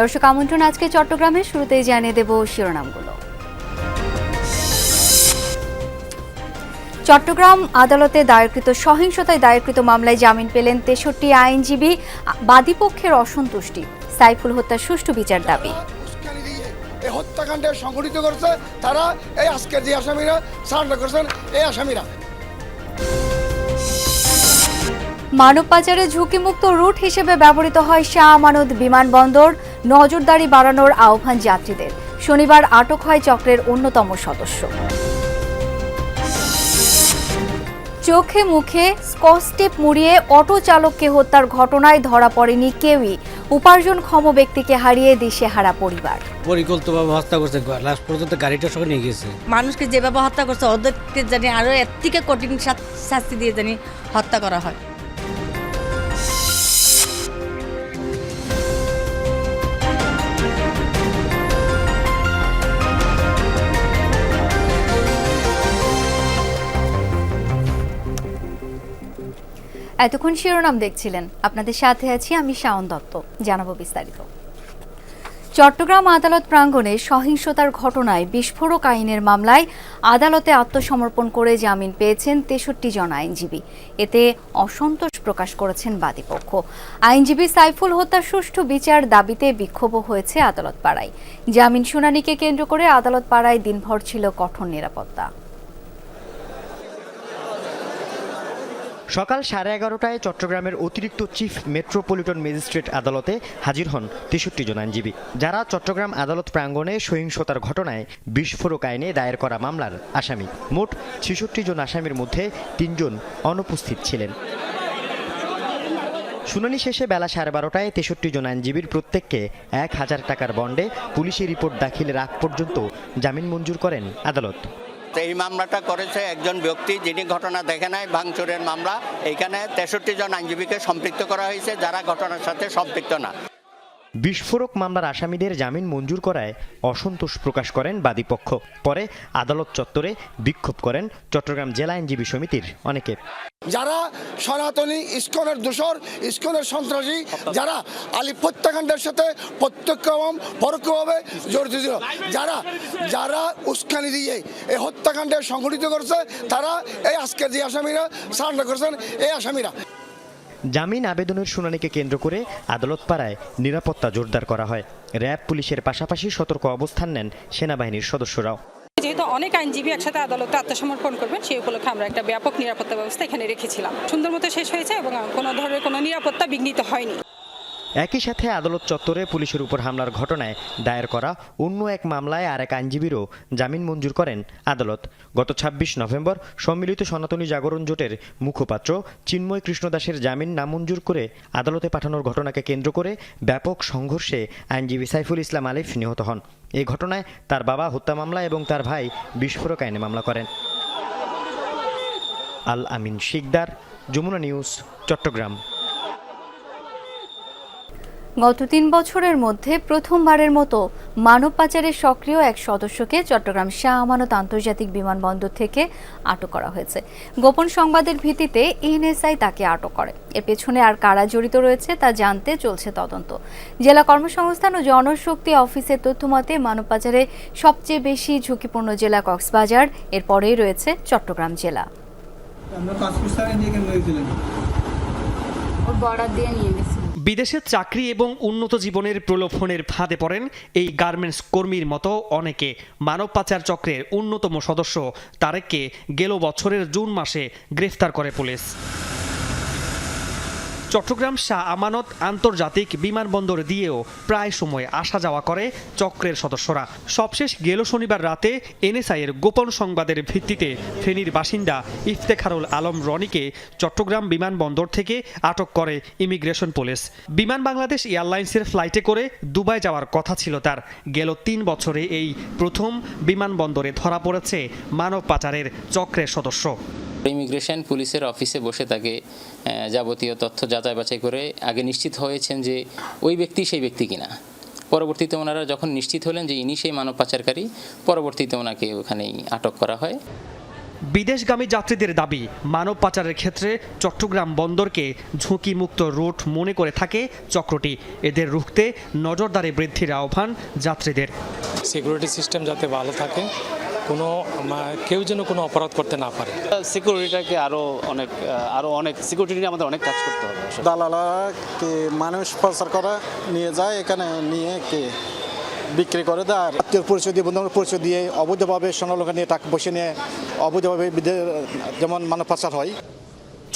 দর্শক আমন্ত্রণ আজকে চট্টগ্রামে শুরুতেই জানিয়ে দেব শিরোনামগুলো। চট্টগ্রাম আদালতে দায়েরকৃত সহিংসতায় দায়েরকৃত মামলায় জামিন পেলেন তেষট্টি আইনজীবী বাদীপক্ষের অসন্তুষ্টি সাইফুল হত্যার সুষ্ঠু বিচার দাবি। এই হত্যাকাণ্ডে সংগঠিত করছে তারা এই আজকের যে আসামিরা সারেন্ডার করছেন এই আসামিরা। মানব পাচারে ঝুঁকিমুক্ত রুট হিসেবে ব্যবহৃত হয় শাহ আমানত বিমানবন্দর। নজরদারি বাড়ানোর আহ্বান যাত্রীদের। শনিবার আটক হয় চক্রের অন্যতম সদস্য। চোখে মুখে স্কচটেপ মুড়িয়ে অটো চালককে হত্যার ঘটনায় ধরা পড়েনি কেউই। উপার্জনক্ষম ব্যক্তিকে হারিয়ে দিশেহারা পরিবার। পরিকল্পিতভাবে হত্যা করছে লাস্ট পর্যন্ত গাড়িটা সঙ্গে নিয়ে গেছে মানুষকে যেভাবে হত্যা করছে ওদেরকে জানি আরও এর থেকে কঠিন শাস্তি দিয়ে জানি হত্যা করা হয়। এতক্ষণ শিরোনাম দেখছিলেন। আপনাদের সাথে আছি আমি শাওন দত্ত। জানাব বিস্তারিত। চট্টগ্রাম আদালত প্রাঙ্গণে সহিংসতার ঘটনায় বিস্ফোরক আইনের মামলায় আদালতে আত্মসমর্পণ করে জামিন পেয়েছেন তেষট্টি জন আইনজীবী। এতে অসন্তোষ প্রকাশ করেছেন বাদীপক্ষ। আইনজীবী সাইফুল হত্যার সুষ্ঠু বিচার দাবিতে বিক্ষোভ হয়েছে আদালত পাড়ায়। জামিন শুনানিকে কেন্দ্র করে আদালত পাড়ায় দিনভর ছিল কঠোর নিরাপত্তা। সকাল সাড়ে এগারোটায় চট্টগ্রামের অতিরিক্ত চিফ মেট্রোপলিটন ম্যাজিস্ট্রেট আদালতে হাজির হন তেষট্টি জন আইনজীবী। যারা চট্টগ্রাম আদালত প্রাঙ্গণে সহিংসতার ঘটনায় বিস্ফোরক আইনে দায়ের করা মামলার আসামি। মোট ছেষট্টি জন আসামির মধ্যে তিনজন অনুপস্থিত ছিলেন। শুনানি শেষে বেলা সাড়ে বারোটায় তেষট্টি জন আইনজীবীর প্রত্যেককে এক হাজার টাকার বন্ডে পুলিশি রিপোর্ট দাখিলের আগ পর্যন্ত জামিন মঞ্জুর করেন আদালত। এই মামলাটা করেছে একজন ব্যক্তি যিনি ঘটনা দেখে নাই, ভাঙচুরের মামলা। এখানে তেষট্টি জন আইনজীবীকে সম্পৃক্ত করা হয়েছে, যারা ঘটনার সাথে সম্পৃক্ত না। বিস্ফোরক মামলার আসামিদের জামিন মঞ্জুর করায় অসন্তোষ প্রকাশ করেন বাদীপক্ষ। পরে আদালত চত্বরে বিক্ষোভ করেন চট্টগ্রাম জেলা আইনজীবী সমিতির অনেকে। যারা সনাতনী, ইস্কনের দোষর, ইস্কনের সন্ত্রাসী, যারা আলী হত্যাকাণ্ডের সাথে প্রত্যক্ষ এবং পরোক্ষভাবে জড়িত ছিল, যারা যারা উস্কানি দিয়ে এই হত্যাকাণ্ডে সংঘটিত করছে, তারা এই আজকের যে আসামিরা সারেন্ডার করছেন, এই আসামিরা। জামিন আবেদনের শুনানিকে কেন্দ্র করে আদালত পাড়ায় নিরাপত্তা জোরদার করা হয়। র্যাব পুলিশের পাশাপাশি সতর্ক অবস্থান নেন সেনাবাহিনীর সদস্যরাও। যেহেতু অনেক আইনজীবী একসাথে আদালতে আত্মসমর্পণ করবেন, সেই উপলক্ষে আমরা একটা ব্যাপক নিরাপত্তা ব্যবস্থা এখানে রেখেছিলাম। সুন্দর মতো শেষ হয়েছে এবং কোনো ধরনের কোনো নিরাপত্তা বিঘ্নিত হয়নি। একই সাথে আদালত চত্বরে পুলিশের উপর হামলার ঘটনায় দায়ের করা অন্য এক মামলায় আরেক আইনজীবীরও জামিন মঞ্জুর করেন আদালত। গত ২৬ নভেম্বর সম্মিলিত সনাতনী জাগরণ জোটের মুখপাত্র চিন্ময় কৃষ্ণ দাসের জামিন নামঞ্জুর করে আদালতে পাঠানোর ঘটনাকে কেন্দ্র করে ব্যাপক সংঘর্ষে আইনজীবী সাইফুল ইসলাম আলিফ নিহত হন। এই ঘটনায় তার বাবা হত্যা মামলা এবং তার ভাই বিস্ফোরক আইনে মামলা করেন। আল আমিন শিকদার, যমুনা নিউজ, চট্টগ্রাম। গত তিন বছরের মধ্যে প্রথমবারের মতো মানব পাচারের সক্রিয় এক সদস্যকে চট্টগ্রাম শাহ আমানত আন্তর্জাতিক বিমানবন্দর থেকে আটক করা হয়েছে। গোপন সংবাদের ভিত্তিতে এনএসআই তাকে আটক করে। এর পেছনে আর কারা জড়িত রয়েছে তা জানতে চলছে তদন্ত। জেলা কর্মসংস্থান ও জনশক্তি অফিসের তথ্য মতে মানব পাচারে সবচেয়ে বেশি ঝুঁকিপূর্ণ জেলা কক্সবাজার এরপরেই রয়েছে চট্টগ্রাম জেলা। আমরা পাঁচ পিস টাকা নিয়ে কেন বিদেশে চাকরি এবং উন্নত জীবনের প্রলোভনের ফাঁদে পড়েন এই গার্মেন্টস কর্মীর মতো অনেকে। মানব পাচার চক্রের অন্যতম সদস্য তারেককে গেল বছরের জুন মাসে গ্রেফতার করে পুলিশ। চট্টগ্রাম শাহ আমানত আন্তর্জাতিক বিমানবন্দর দিয়েও প্রায় সময় আসা যাওয়া করে চক্রের সদস্যরা। সবশেষ গেল শনিবার রাতে এনএসআই এর গোপন সংবাদের ভিত্তিতে ফেনীর বাসিন্দা ইফতেখারুল আলম রনিকে চট্টগ্রাম বিমানবন্দর থেকে আটক করে ইমিগ্রেশন পুলিশ। বিমান বাংলাদেশ এয়ারলাইন্সের ফ্লাইটে করে দুবাই যাওয়ার কথা ছিল তার। গেল তিন বছরে এই প্রথম বিমানবন্দরে ধরা পড়েছে মানব পাচারের চক্রের সদস্য। ইমিগ্রেশন পুলিশের অফিসে বসে তাকে যাবতীয় তথ্য যাচাই বাছাই করে আগে নিশ্চিত হয়েছেন যে ওই ব্যক্তি সেই ব্যক্তি কিনা। পরবর্তীতে ওনারা যখন নিশ্চিত হলেন যে ইনি সেই মানব পাচারকারী পরবর্তীতে ওনাকে ওখানেই আটক করা হয়। বিদেশগামী যাত্রীদের দাবি মানব পাচারের ক্ষেত্রে চট্টগ্রাম বন্দরকে ঝুঁকিমুক্ত রুট মনে করে থাকে চক্রটি। এদের রুখতে নজরদারি বৃদ্ধির আহ্বান যাত্রীদের। সিকিউরিটি সিস্টেম যাতে ভালো থাকে কোনো কেউ যেন কোনো অপরাধ করতে না পারে। সিকিউরিটিটাকে আরও অনেক আরও অনেক সিকিউরিটি নিয়ে আমাদের অনেক কাজ করতে হবে। দালালাকে দালালা কে মানুষ প্রচার করা নিয়ে যায় এখানে নিয়ে কে বিক্রি করে দেয়। আর আত্মীয় পরিচয় দিয়ে বন্ধু পরিচয় দিয়ে অবৈধভাবে সোনালোকা নিয়ে টাকা বসে নিয়ে অবৈধভাবে যেমন মানব পাচার হয়।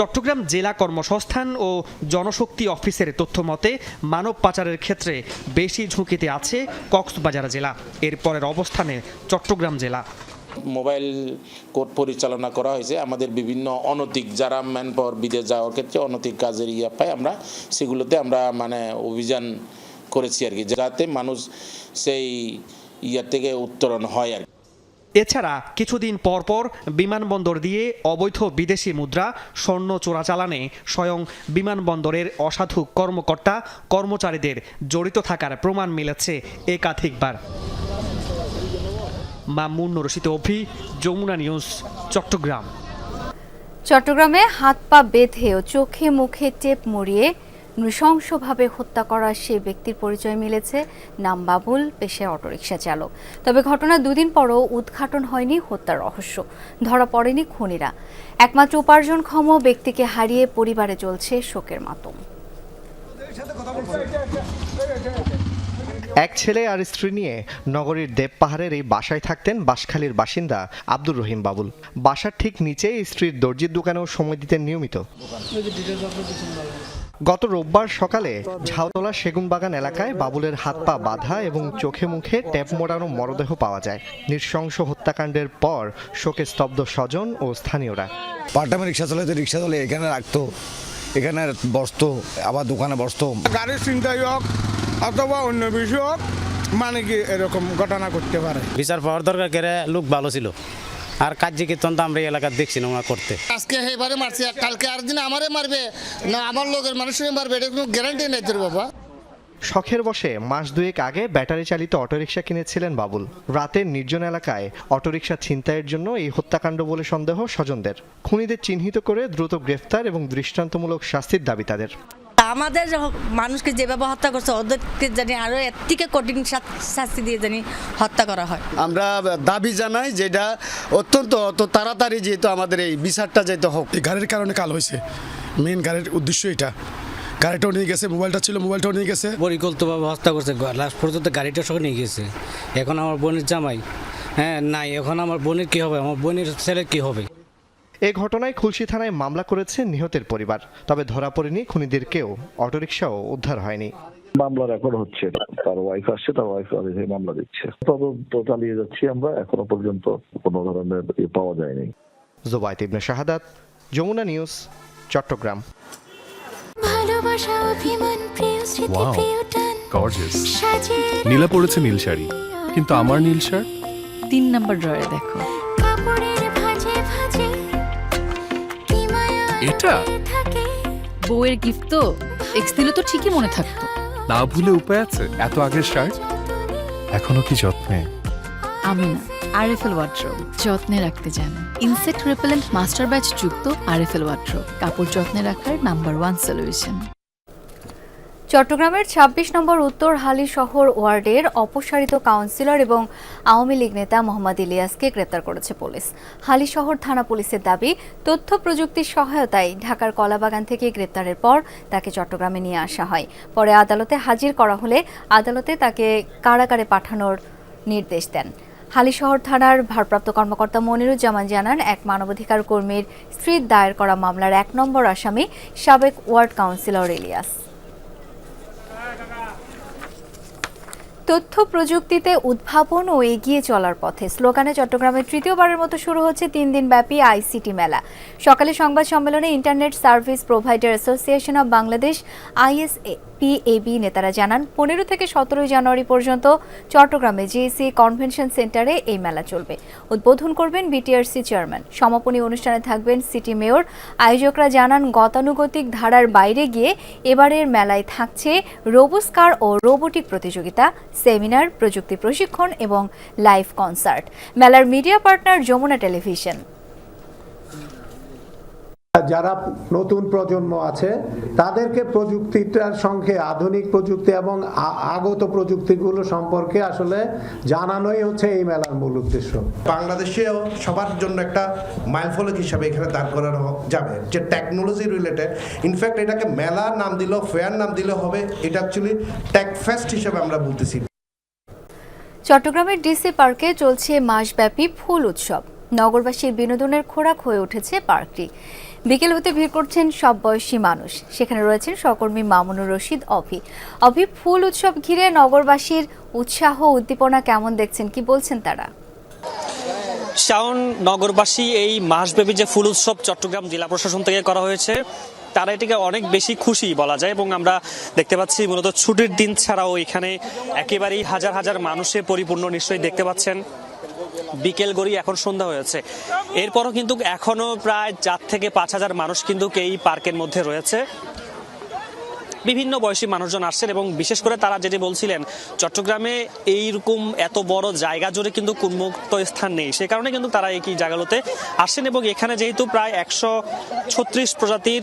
চট্টগ্রাম জেলা কর্মসংস্থান ও জনশক্তি অফিসের তথ্য মতে মানব পাচারের ক্ষেত্রে বেশি ঝুঁকিতে আছে কক্সবাজার জেলা। এরপরের অবস্থানে চট্টগ্রাম জেলা। মোবাইল কোর্ট পরিচালনা করা হয়েছে। আমাদের বিভিন্ন অনৈতিক, যারা ম্যান পাওয়ার বিদেশ যাওয়ার ক্ষেত্রে অনৈতিক কাজের ইয়ে পাই আমরা সেগুলোতে আমরা মানে অভিযান করেছি আর কি, যাতে মানুষ সেই ইয়ে থেকে উত্তরণ হয় আর কি। এছাড়া কিছুদিন পর পর বিমানবন্দর দিয়ে অবৈধ বিদেশি মুদ্রা, স্বর্ণ চোরাচালানে স্বয়ং বিমানবন্দরের অসাধু কর্মকর্তা, কর্মচারীদের জড়িত থাকার প্রমাণ মিলেছে একাধিকবার। মামুন রশিদ অভি, যমুনা নিউজ, চট্টগ্রাম। চট্টগ্রামে হাত পা বেঁধে ও চোখে মুখে টেপ মুড়িয়ে নৃশংসভাবে হত্যা করা সেই ব্যক্তির পরিচয় মিলেছে নাম বাবুল পেশে অটোরিকশা চালক। তবে ঘটনা দুদিন পরও উদ্ঘাটন হয়নি হত্যার রহস্য। ধরা পড়েনি খুনিরা। একমাত্র উপার্জনক্ষম ব্যক্তিকে হারিয়ে পরিবারে চলছে শোকের মাতম। এক ছেলে আর স্ত্রী নিয়ে নগরীর দেব পাহাড়ের এই বাসায় থাকতেন বাঁশখালীর বাসিন্দা আব্দুর রহিম বাবুল। বাসার ঠিক নিচেই স্ত্রীর দর্জির দোকানেও সময় দিতেন নিয়মিত। গত রোববার সকালে ঝাউতলা সেগুনবাগান এলাকায় বাবুলের হাত পা বাঁধা এবং চোখে মুখে ট্যাপ মোড়ানো মরদেহ পাওয়া যায়। নৃশংস হত্যাকাণ্ডের পর শোকে স্তব্ধ স্বজন ও স্থানীয়রা। পার্ট টাইমে রিক্সা চালাইতে রিক্সা চলে এখানে রাখতো এখানে বসতো আবার দোকানে বসতো। গাড়ির চিন্তাই হোক অথবা অন্য বিষয় হোক মানে কি এরকম ঘটনা করতে পারে। বিচার পাওয়ার দরকার কেরে লোক ভালো ছিল। আর কার্য কীর্তন তো আমরা এই এলাকার দেখছি না করতে। আজকে এবারে মারছে কালকে আর দিন আমারে মারবে? না আমার লোকের মানুষের মারবে এটা কোনো গ্যারান্টি নেই তোর বাবা। শখের বসে মাস দুয়েক আগে ব্যাটারি চালিত অটোরিকশা কিনেছিলেন বাবুল। রাতের নির্জন এলাকায় অটোরিকশা ছিনতাইয়ের জন্য এই হত্যাকাণ্ড বলে সন্দেহ স্বজনদের। খুনিদের চিহ্নিত করে দ্রুত গ্রেফতার এবং দৃষ্টান্তমূলক শাস্তির দাবি তাদের। আমাদের মানুষকে যেভাবে হত্যা করছে ওদেরকে জানি আরও এর থেকে কঠিন শাস্তি দিয়ে জানি হত্যা করা হয়। আমরা দাবি জানাই যেটা অত্যন্ত অত তাড়াতাড়ি যেহেতু আমাদের এই বিচারটা যেতে হোক। এই গাড়ির কারণে কাল হয়েছে। মেন গাড়ির উদ্দেশ্য এটা। গাড়িটাও নিয়ে গেছে মোবাইলটা ছিল মোবাইলটাও নিয়ে গেছে। পরিকল্পিতভাবে হত্যা করছে। লাস্ট পর্যন্ত গাড়িটা সঙ্গে নিয়ে গেছে। এখন আমার বোনের জামাই। হ্যাঁ নাই এখন আমার বোনের কি হবে? আমার বোনের ছেলের কি হবে? এ ঘটনায় খুলশি থানায় মামলা করেছে নিহতের পরিবার। তবে ধরা পড়েনি খুনিদের কেউ। অটোরিকশাও উদ্ধার হয়নি। মামলা রেকর্ড হচ্ছে। তার ওয়াইফ আসছে তার ওয়াইফ মামলা দিচ্ছে। তদন্ত চালিয়ে যাচ্ছি আমরা। এখনও পর্যন্ত কোনো ধরনের ইয়ে পাওয়া যায়নি। জোবায়ত ইবনে শাহাদাত যমুনা নিউজ চট্টগ্রাম। ভালোবাসা অভিমান প্রিয় স্মৃতি প্রিয় টান। গর্জিয়াস সাজিয়ে নীলা পড়েছে নীল শাড়ি। কিন্তু আমার নীল শার্ট? তিন নম্বর ড্রয়ে দেখো। লুকিয়ে বউয়ের গিফট তো এক্স দিলে তো ঠিকই মনে থাকতো। না ভুলে উপায় আছে? এত আগের শার্ট? এখনও কি যত্নে? আমি না আরএফএল ওয়াট্রো যত্নে রাখতে জানে। ইনসেক্ট রিপেলেন্ট মাস্টার ব্যাচ যুক্ত আরএফএল ওয়াট্রো কাপড় যত্নে রাখার নাম্বার ওয়ান সলিউশন চট্টগ্রামের ২৬ নম্বর উত্তর হালি শহর ওয়ার্ডের অপসারিত কাউন্সিলর এবং আওয়ামী লীগ নেতা মোহাম্মদ ইলিয়াসকে গ্রেপ্তার করেছে পুলিশ। হালি শহর থানা পুলিশের দাবি, তথ্য প্রযুক্তির সহায়তায় ঢাকার কলাবাগান থেকে গ্রেপ্তারের পর তাকে চট্টগ্রামে নিয়ে আসা হয়। পরে আদালতে হাজির করা হলে আদালতে তাকে কারাগারে পাঠানোর নির্দেশ দেন। হালিশহর থানার ভারপ্রাপ্ত কর্মকর্তা মনিরুজ্জামান জানান, এক মানবাধিকার কর্মীর স্ত্রীর দায়ের করা মামলার এক নম্বর আসামি সাবেক ওয়ার্ড কাউন্সিলর ইলিয়াস। তথ্য প্রযুক্তিতে উদ্ভাবন ও এগিয়ে চলার পথে। স্লোগানে চট্টগ্রামে তৃতীয়বারের মতো শুরু হচ্ছে তিন দিন ব্যাপী আইসিটি মেলা। সকালে সংবাদ সম্মেলনে internet service provider association of Bangladesh, ISPAB নেতারা জানান, পনেরো থেকে সতেরোই জানুয়ারি পর্যন্ত চট্টগ্রামে জিএসি কনভেনশন সেন্টারে এই মেলা চলবে। উদ্বোধন করবেন বিটিআরসি চেয়ারম্যান। সমাপনী অনুষ্ঠানে থাকবেন সিটি মেয়র। আয়োজকরা জানান, গতানুগতিক ধারার বাইরে গিয়ে এবারের মেলায় থাকছে রোবোস্কার ও রোবোটিক প্রতিযোগিতা, সেমিনার, প্রযুক্তি প্রশিক্ষণ এবং লাইভ কনসার্ট। মেলার মিডিয়া পার্টনার যমুনা টেলিভিশন। যারা নতুন প্রজন্ম আছে তাদেরকে প্রযুক্তিটার সঙ্গে আধুনিক প্রযুক্তি এবং আগত প্রযুক্তিগুলো সম্পর্কে আসলে জানানোই হচ্ছে এই মেলার মূল উদ্দেশ্য। বাংলাদেশেও সবার জন্য একটা মাইলফলক হিসাবে এখানে দাঁড় করানো যাবে যে টেকনোলজি রিলেটেড ইনফ্যাক্ট এটাকে মেলার নাম দিলেও ফেয়ার নাম দিলেও হবে এটা অ্যাকচুয়ালি টেক ফেস্ট হিসাবে আমরা বলতেছি। চট্টগ্রামের ডিসি পার্কে চলছে মাসব্যাপী ফুল উৎসব। নগরবাসীর বিনোদনের খোরাক হয়ে উঠেছে পার্কটি। বিকেল হতে ভিড় করছেন সব বয়সী মানুষ। সেখানে রয়েছেন সহকর্মী মামুনুর রশিদ, অভি। অভি, ফুল উৎসব ঘিরে নগরবাসীর উৎসাহ উদ্দীপনা কেমন দেখছেন? কি বলছেন তারা? শাওন, নগরবাসী এই মাসব্যাপী যে ফুল উৎসব চট্টগ্রাম জেলা প্রশাসন থেকে করা হয়েছে, তারা এটিকে অনেক বেশি খুশি বলা যায় এবং আমরা দেখতে পাচ্ছি মূলত ছুটির দিন ছাড়াও এখানে একেবারেই হাজার হাজার মানুষে পরিপূর্ণ নিশ্চয়ই দেখতে পাচ্ছেন। বিকেল গড়ি এখন সন্ধ্যা হয়েছে এরপরও কিন্তু এখনও প্রায় চার থেকে পাঁচ হাজার মানুষ কিন্তু এই পার্কের মধ্যে রয়েছে। বিভিন্ন বয়সী মানুষজন আসছেন এবং বিশেষ করে তারা যেটি বলছিলেন, চট্টগ্রামে এইরকম এত বড় জায়গা জুড়ে কিন্তু উন্মুক্ত স্থান নেই। সে কারণে কিন্তু তারা এই জায়গাগুলোতে আসছেন এবং এখানে যেহেতু প্রায় একশো ছত্রিশ প্রজাতির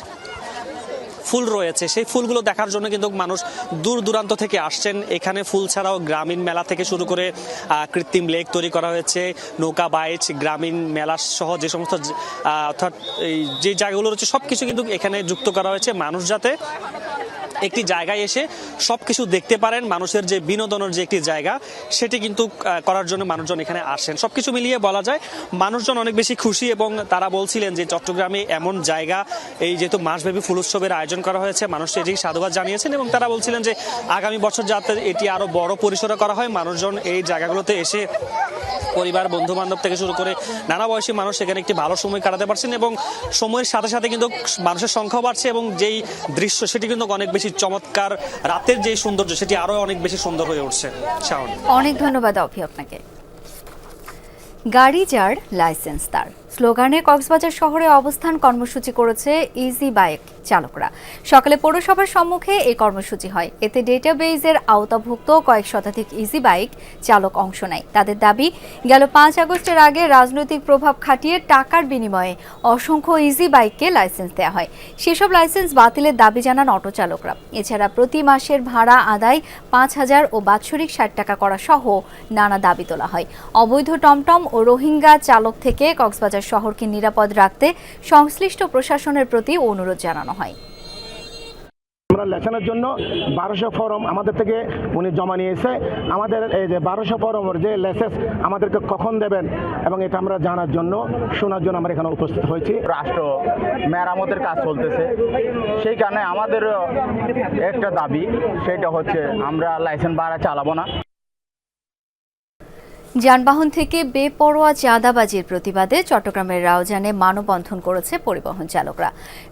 ফুল রয়েছে। সেই ফুলগুলো দেখার জন্য কিন্তু মানুষ দূর দূরান্ত থেকে আসছেন। এখানে ফুল ছাড়াও গ্রামীণ মেলা থেকে শুরু করে কৃত্রিম লেক তৈরি করা হয়েছে। নৌকা, বাইচ, গ্রামীণ মেলা সহ যে সমস্ত অর্থাৎ এই যে জায়গাগুলো রয়েছে সব কিছু কিন্তু এখানে যুক্ত করা হয়েছে। মানুষ যাতে একটি জায়গায় এসে সব কিছু দেখতে পারেন, মানুষের যে বিনোদনের যে একটি জায়গা, সেটি কিন্তু করার জন্য মানুষজন এখানে আসেন। সব কিছু মিলিয়ে বলা যায়, মানুষজন অনেক বেশি খুশি এবং তারা বলছিলেন যে চট্টগ্রামে এমন জায়গা, এই যেহেতু মাসব্যাপী ফুল উৎসবের আয়োজন করা হয়েছে, মানুষ এটি সাধুবাদ জানিয়েছেন এবং তারা বলছিলেন যে আগামী বছর যাতে এটি আরও বড় পরিসরে করা হয়, মানুষজন এই জায়গাগুলোতে এসে পরিবার বন্ধু বান্ধব থেকে শুরু করে নানা বয়সী মানুষ এখানে একটি ভালো সময় কাটাতে পারছেন এবং সময়ের সাথে সাথে কিন্তু মানুষের সংখ্যাও বাড়ছে এবং যেই দৃশ্য সেটি কিন্তু অনেক বেশি চমৎকার। রাতের যে সৌন্দর্য, সেটি আরও অনেক বেশি সুন্দর হয়ে উঠছে। অনেক ধন্যবাদ অভি আপনাকে। গাড়ি যার লাইসেন্স তার। স্লোগানে কক্সবাজার শহরে অবস্থান কর্মসূচি করেছে ইজি বাইক চালকরা। সকালে পৌরসভার সম্মুখে এই কর্মসূচি হয়। এতে ডেটাবেইজের আওতাভুক্ত কয়েক শতাধিক ইজি বাইক চালক অংশ নেয়। তাদের দাবি, গেল পাঁচ আগস্টের আগে রাজনৈতিক প্রভাব খাটিয়ে টাকার বিনিময়ে অসংখ্য ইজি বাইককে লাইসেন্স দেওয়া হয়। সেসব লাইসেন্স বাতিলের দাবি জানান অটো চালকরা। এছাড়া প্রতি মাসের ভাড়া আদায় পাঁচ হাজার ও বাৎসরিক ষাট টাকা করা সহ নানা দাবি তোলা হয়। অবৈধ টমটম ও রোহিঙ্গা চালক থেকে কক্সবাজার শহরকে নিরাপদ রাখতে সংশ্লিষ্ট প্রশাসনের প্রতি অনুরোধ জানানো হয়। আমরা লেসনের জন্য বারোশো ফরম আমাদের থেকে উনি জমা নিয়েছে। আমাদের এই যে বারোশো ফরমের যে লেসেন্স আমাদেরকে কখন দেবেন এবং এটা আমরা জানার জন্য শোনার জন্য আমরা এখানে উপস্থিত হয়েছি। রাষ্ট্র মেরামতের কাজ চলতেছে। সেই কারণে আমাদের একটা দাবি সেটা হচ্ছে আমরা লাইসেন্স ভাড়া চালাবো না। যানবাহন থেকে বেপরোয়া চাঁদাবাজির প্রতিবাদে চট্টগ্রামের রাউজানে মানববন্ধন করেছে পরিবহন চালকরা।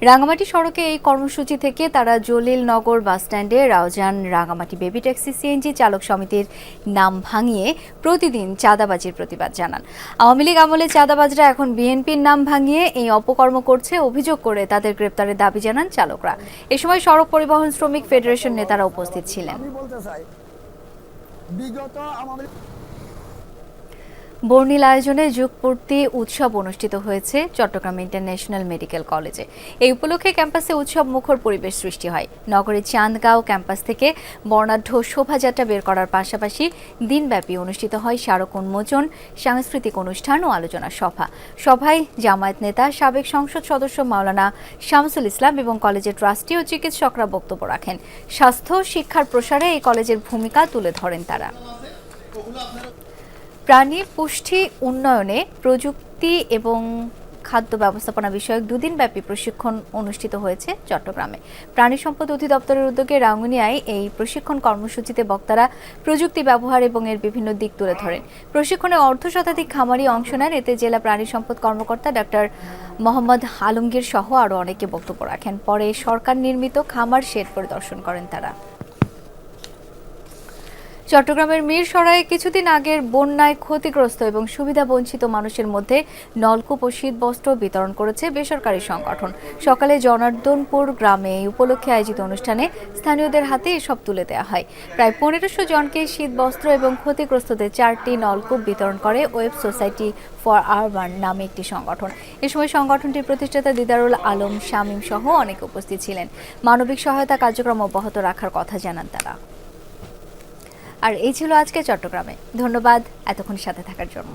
রাঙামাটি সড়কে এই কর্মসূচি থেকে তারা জলিলনগর বাসস্ট্যান্ডে Raozan Rangamati baby taxi CNG চালক সমিতির নাম ভাঙিয়ে প্রতিদিন চাঁদাবাজির প্রতিবাদ জানান। আওয়ামী লীগ আমলে চাঁদাবাজরা এখন বিএনপির নাম ভাঙিয়ে এই অপকর্ম করছে, অভিযোগ করে তাদের গ্রেপ্তারের দাবি জানান চালকরা। এ সময় সড়ক পরিবহন শ্রমিক ফেডারেশন নেতারা উপস্থিত ছিলেন। বিগত আমাদের বর্ণিল আয়োজনে যুগপূর্তি উৎসব অনুষ্ঠিত হয়েছে চট্টগ্রাম ইন্টারন্যাশনাল মেডিকেল কলেজে। এই উপলক্ষে ক্যাম্পাসে উৎসব মুখর পরিবেশ সৃষ্টি হয়। নগরের চাঁদগাঁও ক্যাম্পাস থেকে বর্ণাঢ্য শোভাযাত্রা বের করার পাশাপাশি দিনব্যাপী অনুষ্ঠিত হয় স্মারক উন্মোচন, সাংস্কৃতিক অনুষ্ঠান ও আলোচনা সভা। সভায় জামায়াত নেতা, সাবেক সংসদ সদস্য মাওলানা শামসুল ইসলাম এবং কলেজের ট্রাস্টি ও চিকিৎসকরা বক্তব্য রাখেন। স্বাস্থ্য, শিক্ষার প্রসারে এই কলেজের ভূমিকা তুলে ধরেন তারা। প্রাণী পুষ্টি উন্নয়নে প্রযুক্তি এবং খাদ্য ব্যবস্থাপনা বিষয়ক দুদিন ব্যাপী প্রশিক্ষণ অনুষ্ঠিত হয়েছে চট্টগ্রামে। প্রাণী সম্পদ অধিদপ্তরের উদ্যোগে রাঙ্গুনিয়ায় এই প্রশিক্ষণ কর্মসূচিতে বক্তারা প্রযুক্তি ব্যবহার এবং এর বিভিন্ন দিক তুলে ধরেন। প্রশিক্ষণে অর্ধ শতাধিক খামারি অংশ নেন। এতে জেলা প্রাণী সম্পদ কর্মকর্তা ডাক্তার মোহাম্মদ আলমগীর সহ আরও অনেকে বক্তব্য রাখেন। পরে সরকার নির্মিত খামার শেড পরিদর্শন করেন তারা। চট্টগ্রামের মিরসরাইয়ে কিছুদিন আগের বন্যায় ক্ষতিগ্রস্ত এবং সুবিধা বঞ্চিত মানুষের মধ্যে নলকূপ ও শীতবস্ত্র বিতরণ করেছে বেসরকারি সংগঠন। সকালে জনার্দনপুর গ্রামে এই উপলক্ষে আয়োজিত অনুষ্ঠানে স্থানীয়দের হাতে এসব তুলে দেওয়া হয়। প্রায় পনেরোশো জনকে শীতবস্ত্র এবং ক্ষতিগ্রস্তদের চারটি নলকূপ বিতরণ করে ওয়েব সোসাইটি ফর আরবান নামে একটি সংগঠন। এ সময় সংগঠনটির প্রতিষ্ঠাতা দিদারুল আলম শামীম সহ অনেকে উপস্থিত ছিলেন। মানবিক সহায়তা কার্যক্রম অব্যাহত রাখার কথা জানান তারা। আর এই ছিল আজকে চট্টগ্রামে। ধন্যবাদ এতক্ষণ সাথে থাকার জন্য।